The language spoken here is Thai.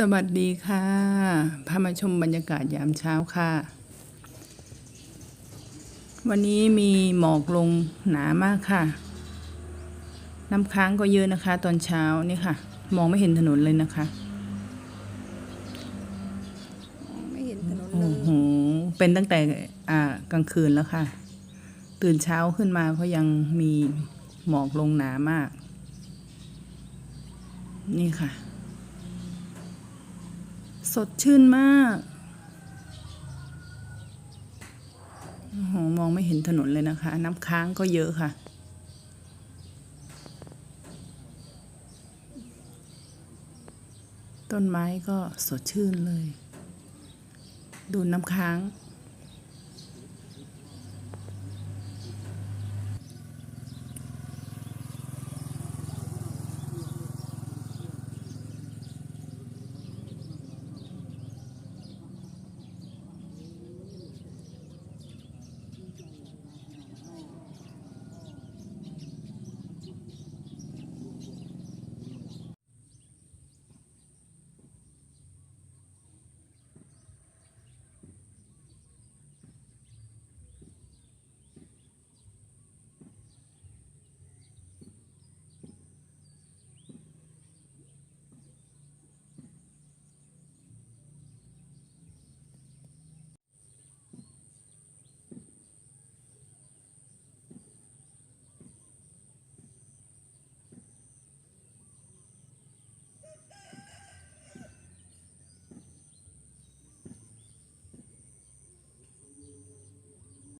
สวัสดีค่ะ พามาชมบรรยากาศยามเช้าค่ะ วันนี้มีหมอกลงหนามากค่ะ น้ำค้างก็เยอะนะคะ ตอนเช้านี่ค่ะ มองไม่เห็นถนนเลยนะคะ ไม่เห็นถนนเลโอ้ย โห เป็นตั้งแต่อ่ากลางคืนแล้วค่ะ ตื่นเช้าขึ้นมาก็ยังมีหมอกลงหนามาก นี่ค่ะ สดชื่นมากโอ้โหมองไม่เห็นถนนเลยนะคะ น้ำค้างก็เยอะค่ะ ต้นไม้ก็สดชื่นเลย ดูน้ำค้าง